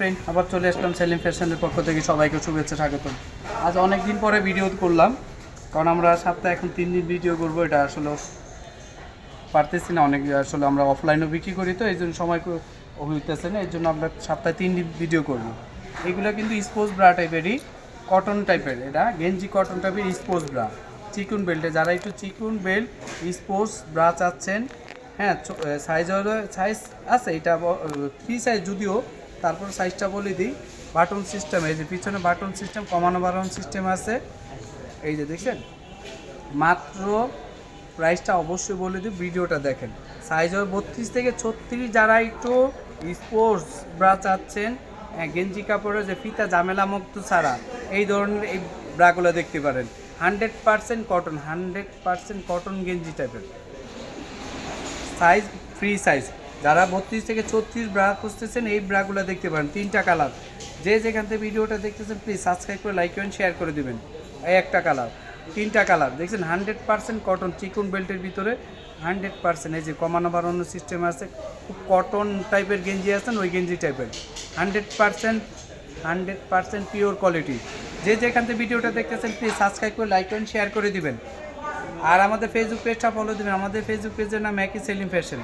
Friend আবার চলে আসলাম সেলিম ফ্যাশনের পক্ষ থেকে সবাইকে শুভেচ্ছা, স্বাগতম। আজ অনেক দিন পরে ভিডিও করলাম, কারণ আমরা সপ্তাহে এখন তিন দিন ভিডিও করব, এটা আসলে পারতেছি না, অনেক আসলে আমরা অফলাইনেও বিক্রি করি তো, এই জন্য সময় হইতেছে না, এই জন্য আমরা সপ্তাহে তিন দিন ভিডিও করব। এগুলো কিন্তু স্পোর্টস ব্রা টাইপেরই কটন টাইপের এটা গেঞ্জি কটন টাইপের স্পোর্টস ব্রা চিকুন বেল্টে যারা একটু চিকুন বেল্ট স্পোর্টস ব্রা চাচ্ছেন হ্যাঁ সাইজ হলো সাইজ আছে, এটা থ্রি সাইজ যদিও তারপর সাইজটা বলে দিই। বাটন সিস্টেম এই যে পিছনে বাটন সিস্টেম কমানো বাড়ানো সিস্টেম আছে। এই যে দেখছেন মাত্র প্রাইসটা অবশ্যই বলে দিই ভিডিওটা দেখেন। সাইজ হবে বত্রিশ থেকে ছত্রিশ যারা একটু স্পোর্টস ব্রা চাচ্ছেন হ্যাঁ, গেঞ্জি কাপড়ের যে ফিতা ঝামেলা মুক্ত ছাড়া এই ধরনের এই ব্রাগুলো দেখতে পারেন। Hundred percent cotton hundred percent cotton গেঞ্জি টাইপের সাইজ ফ্রি সাইজ যারা বত্রিশ থেকে ছত্রিশ ব্রা খুঁজতেছেন, এই ব্রাগুলো দেখতে পারেন, তিনটা কালার। যে যেখান থেকে ভিডিওটা দেখতেছেন প্লিজ সাবস্ক্রাইব করে লাইক করেন শেয়ার করে দিবেন। এই একটা কালার, তিনটা কালার। দেখছেন হান্ড্রেড পার্সেন্ট কটন চিকন বেল্টের ভিতরে হান্ড্রেড পার্সেন্ট এই যে কমানো বাড়ানো সিস্টেম আছে। খুব কটন টাইপের গেঞ্জি আছেন ওই গেঞ্জি টাইপের hundred percent hundred percent pure quality যে যেখান থেকে ভিডিওটা দেখতেছেন প্লিজ সাবস্ক্রাইব করে লাইক করেন শেয়ার করে দিবেন। আর আমাদের ফেসবুক পেজটা ফলো দিবেন। আমাদের ফেসবুক পেজের নাম একই সেলিম ফ্যাশন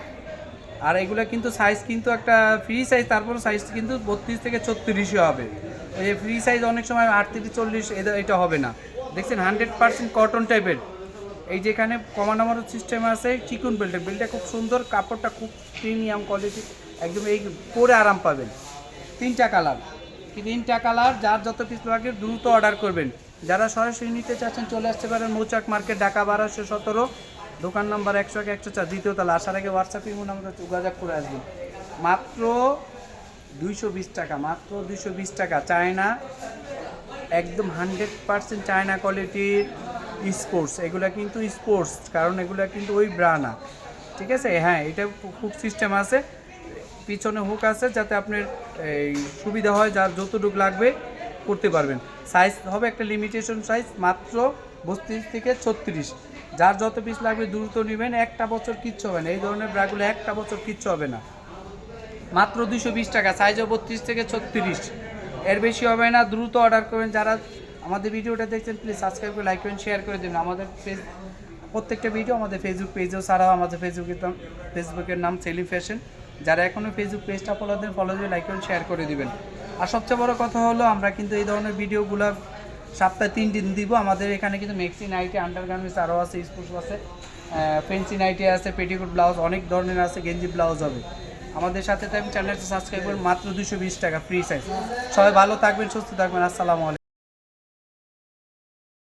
আর এগুলো কিন্তু সাইজ কিন্তু একটা ফ্রি সাইজ তারপর সাইজ কিন্তু বত্রিশ থেকে ছত্রিশই হবে। যে ফ্রি সাইজ অনেক সময় আট আটত্রিশ চল্লিশ এটা- হবে না। দেখছেন হান্ড্রেড পার্সেন্ট কটন টাইপের এই যে যেখানে কমানো সিস্টেম আছে, চিকুন বেল্টের বেল্টটা খুব সুন্দর, কাপড়টা খুব প্রিমিয়াম কোয়ালিটি একদম এই পরে আরাম পাবেন। তিনটা কালার তিনটা কালার যার যত পিস লাগে দ্রুত অর্ডার করবেন। যারা সরাসরি নিতে চাচ্ছেন, চলে আসতে পারেন মৌচাক মার্কেট ঢাকা বারোশো সতেরো। দোকান নাম্বার একশো এক, একশো চার, দ্বিতীয় তালা। আসার আগে হোয়াটসঅ্যাপ ইমো নাম্বার যোগাযোগ করে আসবেন। মাত্র দুইশো বিশ টাকা, মাত্র দুইশো বিশ টাকা। চায়না, একদম হান্ড্রেড পার্সেন্ট চায়না কোয়ালিটির স্পোর্টস এগুলো কিন্তু স্পোর্টস কারণ এগুলো কিন্তু ওই ব্রা না। ঠিক আছে? হ্যাঁ এটা হুক সিস্টেম আছে। পিছনে হুক আছে, যাতে আপনার এই সুবিধা হয় যার যতটুকু লাগবে করতে পারবেন। সাইজ হবে একটা লিমিটেশন সাইজ মাত্র বত্রিশ থেকে ছত্রিশ। যার যত পিস লাগবে দ্রুত নেবেন, একটা বছর কিচ্ছু হবে না। এই ধরনের ব্রাগুলো একটা বছর কিচ্ছু হবে না। মাত্র দুশো বিশ টাকা সাইজ বত্রিশ থেকে ছত্রিশ। এর বেশি হবে না, দ্রুত অর্ডার করবেন। যারা আমাদের ভিডিওটা দেখছেন প্লিজ সাবস্ক্রাইব করে লাইক করেন শেয়ার করে দেবেন আমাদের ফেস প্রত্যেকটা ভিডিও আমাদের ফেসবুক পেজেও ছাড়াও আমাদের ফেসবুকের নাম ফেসবুকের নাম সেলি ফ্যাশন যারা এখনও ফেসবুক পেজটা ফলো দেন ফলো দিয়ে লাইক করেন শেয়ার করে দিবেন। আর সবচেয়ে বড় কথা হলো, আমরা কিন্তু এই ধরনের ভিডিওগুলো সপ্তাহে তিন দিন দিব। আমাদের এখানে কিন্তু মেক্সি নাইটি আন্ডারগার্মেন্টস আরও আছে, স্পোর্টস আছে। ফেন্সি নাইটি আছে পেটিকোট ব্লাউজ অনেক ধরনের আছে, গেঞ্জি ব্লাউজ হবে। আমাদের সাথে থাকবেন চ্যানেলটি সাবস্ক্রাইব করুন, মাত্র দুশো বিশ টাকা ফ্রি সাইজ সবাই ভালো থাকবেন, সুস্থ থাকবেন, আসসালামু আলাইকুম।